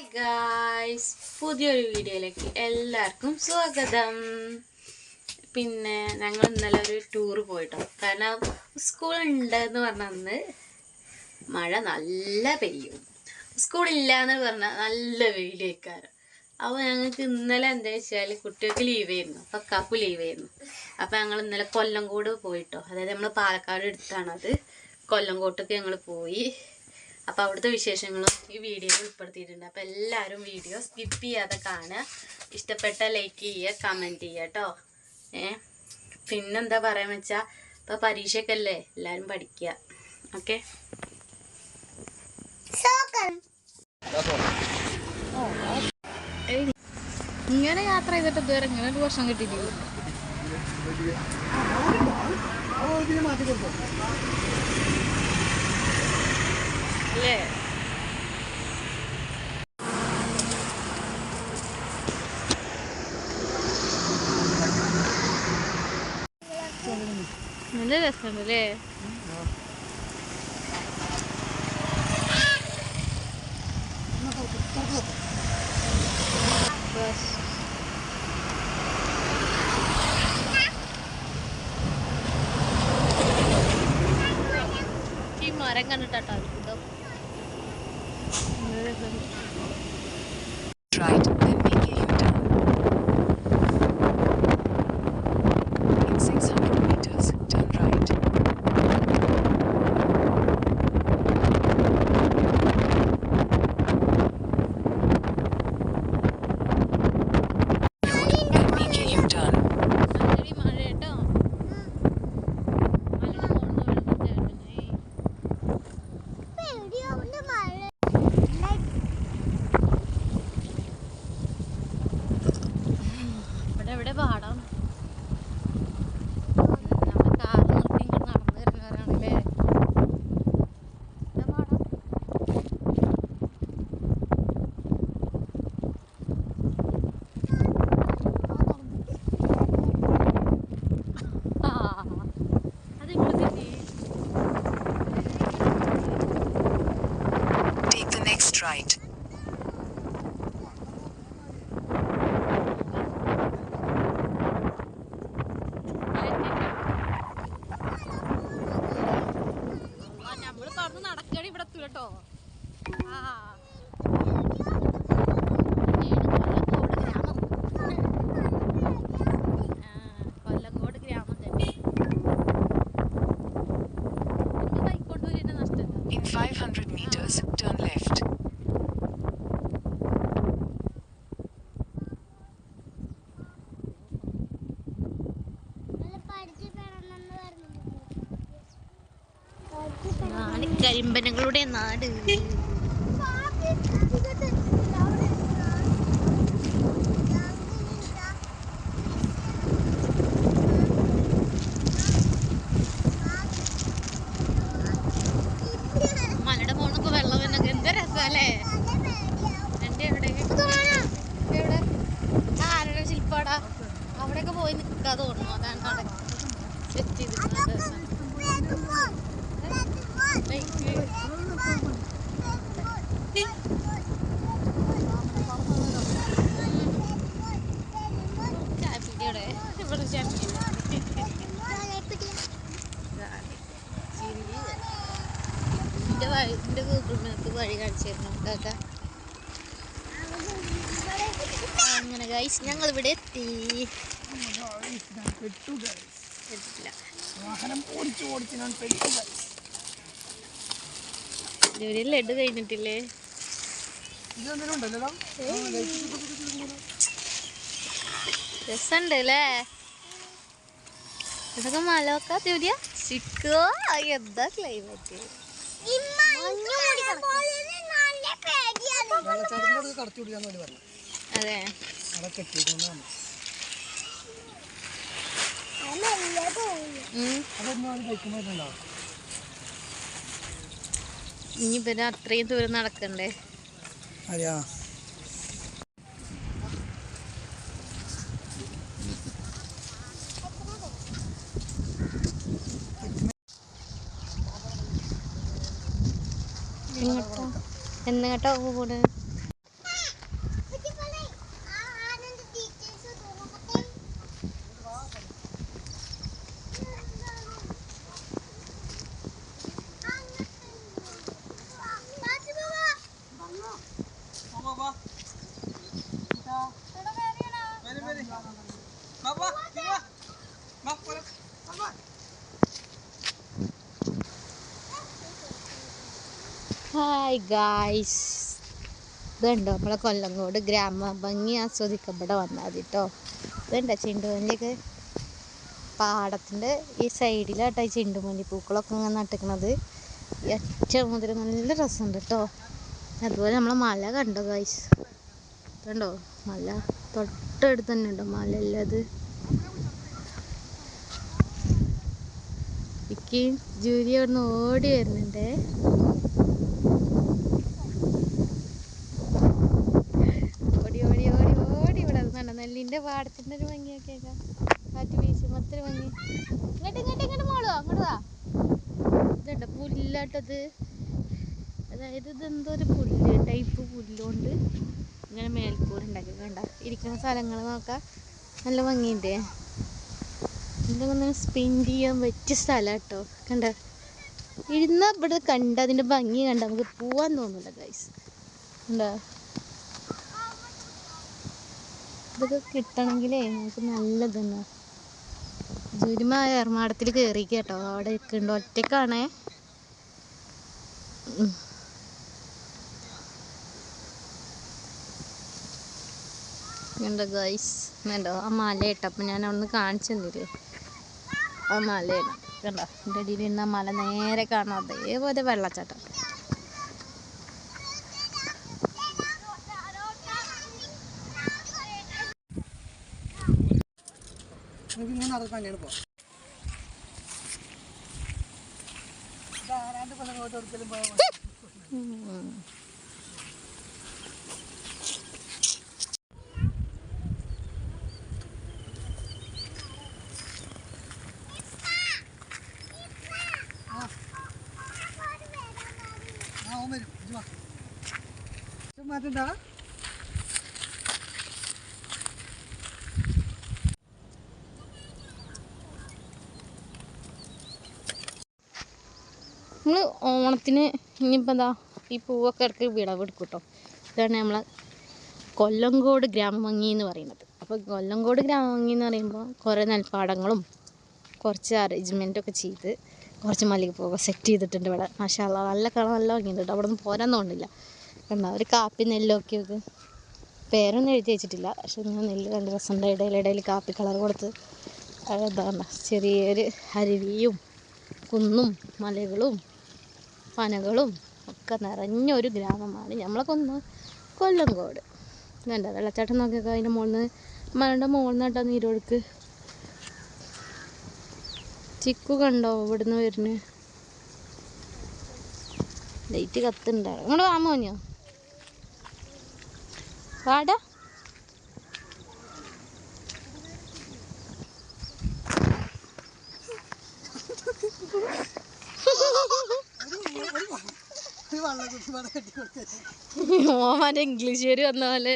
Guys പുതിയൊരു വീഡിയോയിലേക്ക് എല്ലാവർക്കും സ്വാഗതം. പിന്നെ ഞങ്ങൾ ഇന്നലെ ഒരു ടൂർ പോയിട്ടോ. കാരണം സ്കൂൾ ഉണ്ട് എന്ന് പറഞ്ഞന്ന് മഴ നല്ല പെയ്യും. സ്കൂളില്ല എന്ന് പറഞ്ഞാൽ നല്ല വെയിലേക്കാരം. അപ്പോൾ ഞങ്ങൾക്ക് ഇന്നലെ എന്താ വെച്ചാൽ കുട്ടികൾക്ക് ലീവ് ആയിരുന്നു. കപ്പ് ലീവ് ആയിരുന്നു. അപ്പോൾ ഞങ്ങൾ ഇന്നലെ കൊല്ലംകോട് പോയിട്ടോ. അതായത് നമ്മൾ പാലക്കാട് എടുത്താണത് കൊല്ലംകോട്ടൊക്കെ ഞങ്ങൾ പോയി. അപ്പോൾ അവിടുത്തെ വിശേഷങ്ങളും ഈ വീഡിയോയിൽ ഉൾപ്പെടുത്തിയിട്ടുണ്ട്. അപ്പോൾ എല്ലാവരും വീഡിയോ സ്കിപ്പ് ചെയ്യാതെ കാണുക. ഇഷ്ടപ്പെട്ട ലൈക്ക് ചെയ്യുക കമന്റ് ചെയ്യുക കേട്ടോ ഏ? പിന്നെന്താ പറയാന്ന് വെച്ചാൽ ഇപ്പോൾ പരീക്ഷയൊക്കെ അല്ലേ? എല്ലാവരും പഠിക്കുക. ഓക്കെ? ഇങ്ങനെ യാത്ര ചെയ്തിട്ട് ഇതുവരെ ഇങ്ങനെ ഒരു വർഷം കിട്ടിയിട്ടില്ല. രസമുണ്ട് അല്ലേ ഈ മരം കണ്ടിട്ടാട്ടോ അത്ഭുതം നല്ല രസമുണ്ട് right, 500 meters, turn left. കരിമ്പനങ്ങളുടെ നാട് സെറ്റ് ചെയ്തിട്ടുണ്ട് ഇവിടെ എന്റെ വഴി എന്റെ ഗൂഗിൾ മാപ്പ് വഴി കാണിച്ചു തരണം കാക്ക അങ്ങനെ ഗൈസ് ജോലി ലഡു കഴിഞ്ഞിട്ടില്ലേ? രസമുണ്ട് അല്ലേ ഇതൊക്കെ മലമൊക്കെ ജോലിയ ചിക്കോ? എന്താ ക്ലൈമറ്റ് അതെ. ഇനി പിന്നെ അത്രയും ദൂരം നടക്കണ്ടേ? അതെയാ എങ്ങോട്ടാ? എന്നെങ്ങോട്ടാ പോണേ? ഹായ് ഗായ്സ് ഇതുണ്ടോ? നമ്മളെ കൊല്ലങ്കോട് ഗ്രാമ ഭംഗി ആസ്വദിക്കാൻ ഇവിടെ വന്നാൽ മതി കേട്ടോ. ഇതുണ്ടോ ചെണ്ടുമല്ലിയൊക്കെ? പാടത്തിന്റെ ഈ സൈഡിലാട്ടോ ഈ ചെണ്ടുമല്ലി പൂക്കളൊക്കെ ഇങ്ങനെ നട്ടിക്കണത്. ഒറ്റ മുതൽ നല്ല രസമുണ്ട് കേട്ടോ. അതുപോലെ നമ്മളെ മല കണ്ടോ ഗായ്സ് കണ്ടോ മല. തൊട്ടടുത്ത് തന്നെ ഉണ്ടോ മല ഉള്ളത് ഇക്ക് ജൂലി അവിടുന്ന് ഓടി വരുന്നുണ്ടേ ഓടി ഓടി ഓടി ഓടി ഇവിടെ നിന്നുണ്ടോ പാടത്തിന്റെ ഒരു ഭംഗിയൊക്കെ കാറ്റ് വീശും അത്ര ഭംഗി. ഇങ്ങോട്ട് ഇങ്ങോട്ട് ഇങ്ങോട്ട് മോളോ അങ്ങോട്ട് വാ. ഇതുണ്ട് പുല്ലാട്ടത്? അതായത് ഇതെന്തോ ഒരു പുല്ല് ടൈപ്പ് പുല്ലുകൊണ്ട് ഇങ്ങനെ മേൽക്കൂര ഉണ്ടാക്കി. കണ്ട? ഇരിക്കുന്ന സ്ഥലങ്ങൾ നോക്കാം. നല്ല ഭംഗിയുണ്ട്. എന്തൊന്ന് സ്പെൻഡ് ചെയ്യാൻ പറ്റിയ സ്ഥലം കേട്ടോ. കണ്ട? ഇരുന്ന ഇവിടെ കണ്ട അതിന്റെ ഭംഗി കണ്ട നമുക്ക് പോവാൻ തോന്നില്ല ഗൈസ് എന്താ ഇതൊക്കെ കിട്ടണമെങ്കിലേ നമുക്ക് നല്ലതെന്ന്. ജുരിമ എറമാടത്തിൽ കയറി കേട്ടോ അവിടെ നിൽക്കുന്നുണ്ട് ഒറ്റക്കാണേ. എന്താ ഗൈസ് കണ്ടോ ആ മല ഇട്ടപ്പോൾ ഞാൻ അവിടുന്ന് കാണിച്ചു തന്നില്ലേ? ആ മലയാണ് കണ്ടോ? എന്റെ അടിയിൽ ഇരുന്ന മല നേരെ കാണാം. അതേപോലെ വെള്ളച്ചാട്ടം. ഇങ്ങനെ നടക്കാൻ തന്നെയാണ് പോ ആരാണ്ട് കൊല്ലം കൊണ്ട് ഒരിക്കലും പോയാൽ മാറ്റണ്ട? നമ്മൾ ഓണത്തിന് ഇനിയിപ്പോൾ എന്താ ഈ പൂവൊക്കെ ഇടയ്ക്ക് വിളവെടുക്കും കേട്ടോ ഇതാണ് നമ്മളെ കൊല്ലങ്കോട് ഗ്രാമഭംഗി എന്ന് പറയുന്നത്. അപ്പോൾ കൊല്ലങ്കോട് ഗ്രാമഭംഗി എന്ന് പറയുമ്പോൾ കുറേ നെൽപ്പാടങ്ങളും കുറച്ച് അറേഞ്ച്മെന്റൊക്കെ ചെയ്ത് കുറച്ച് മല്ലികപ്പൂവൊക്കെ സെറ്റ് ചെയ്തിട്ടുണ്ട് ഇവിടെ. മാഷാല്ല നല്ല കളർ നല്ല ഭംഗിയുണ്ട് അവിടെ നിന്ന് പോരാൻ തോന്നില്ല കണ്ടോ ഒരു കാപ്പി നെല്ലൊക്കെ ഒക്കെ പേരൊന്നും എഴുതി വെച്ചിട്ടില്ല. പക്ഷെ ഇങ്ങനെ നെല്ല് കണ്ട് രസമുണ്ട്. ഇടയിൽ കാപ്പി കളർ കൊടുത്ത് അതാണ് ചെറിയൊരു അരുവിയും കുന്നും മലകളും പനകളും ഒക്കെ നിറഞ്ഞ ഒരു ഗ്രാമമാണ്. നമ്മളെ കൊന്ന് കൊല്ലങ്കോട് വേണ്ട വെള്ളച്ചാട്ടം നോക്കിയൊക്കെ അതിന്റെ മുകളിൽ നിന്ന് മലയുടെ മുകളിൽ നിന്നാട്ടോ നീരൊഴുക്ക്. ചിക്കു കണ്ടോ ഇവിടുന്ന് വരുന്നു? ലൈറ്റ് കത്തുണ്ടാവും ഇങ്ങോട്ട് വാമോഞ്ഞോ വാടാ Thank വെള്ളം കുടിച്ച് വെള്ളം കെട്ടി കൊടുത്തേ ഓമാന്റെ ഇംഗ്ലീഷ് പേര് വന്ന പോലെ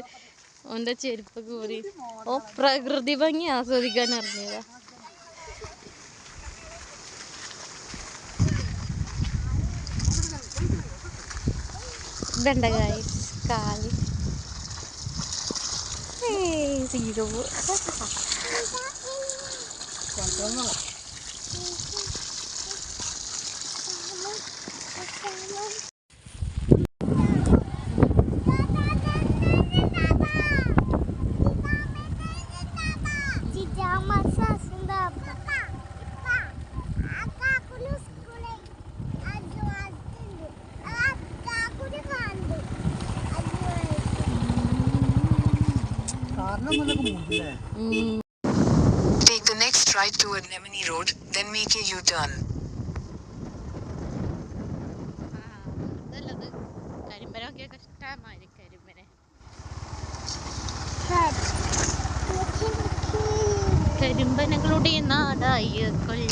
ഓന്റെ ചെരുപ്പ് കൂടി ഓ പ്രകൃതി ഭംഗി ആസ്വദിക്കാൻ അറിഞ്ഞതാ ഇതുണ്ട കാലി. ഏയ് Take the next right to Nemini Road, then make a U-turn.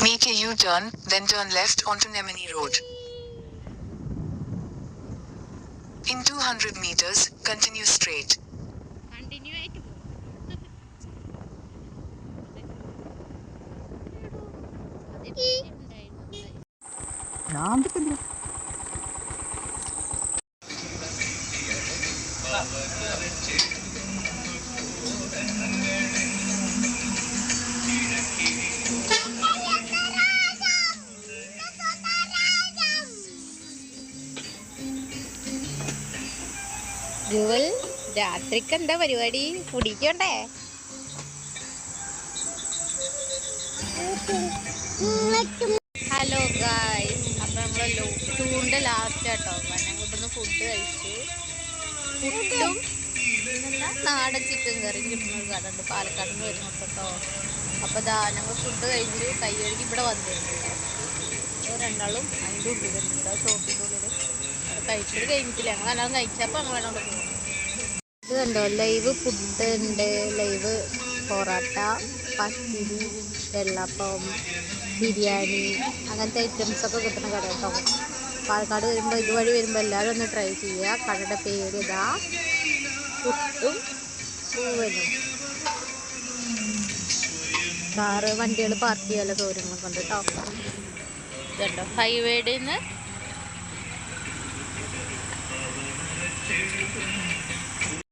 Make a U-turn, then turn left onto Nemini Road. In 200 meters, continue straight. ഞാൻ ജുവൽ രാത്രിക്ക് എന്താ പരിപാടി? കുടിക്കണ്ടേ? ഹലോ ഗായ്സ് അപ്പൊ നമ്മൾ ടൂറിന്റെ ലാസ്റ്റ് ആട്ടോ. ഞങ്ങൾ ഇവിടുന്ന് ഫുഡ് കഴിച്ചു. ഫുഡും നാടൻ ചിക്കൻ കറിയും കിട്ടുന്ന ഒരു കട ഉണ്ട് പാലക്കാട് നിന്ന് വരുന്നുണ്ട് കേട്ടോ അപ്പൊ ദാ ഞങ്ങൾ ഫുഡ് കഴിഞ്ഞ് കൈ കഴുകി ഇവിടെ വന്നിട്ടുണ്ട് അപ്പോൾ രണ്ടാളും അതിന്റെ ഉള്ളിലുണ്ട് ഷോപ്പിന്റെ ഉള്ളിൽ അത് കഴിച്ചിട്ട് കഴിഞ്ഞിട്ടില്ല. ഞങ്ങൾ എല്ലാം കഴിച്ചപ്പോൾ ഞങ്ങൾ വേണം പോകും ഇത് കണ്ടോ? ലൈവ് ഫുഡ് ഉണ്ട്. ലൈവ് പൊറോട്ട പത്തിരി വെള്ളപ്പം ബിരിയാണി അങ്ങനത്തെ ഐറ്റംസ് ഒക്കെ കിട്ടുന്ന കട കേട്ടോ പാലക്കാട് വരുമ്പോൾ ഇതുവഴി വരുമ്പോൾ എല്ലാവരും ഒന്ന് ട്രൈ ചെയ്യുക. കടയുടെ പേര് ഇതാ പുട്ടും പൂവനും. കാറ് വണ്ടികൾ പാർക്ക് ചെയ്യാനുള്ള സൗകര്യങ്ങളൊക്കെ ഉണ്ട് കേട്ടോ ഇതുണ്ടോ? നിന്ന്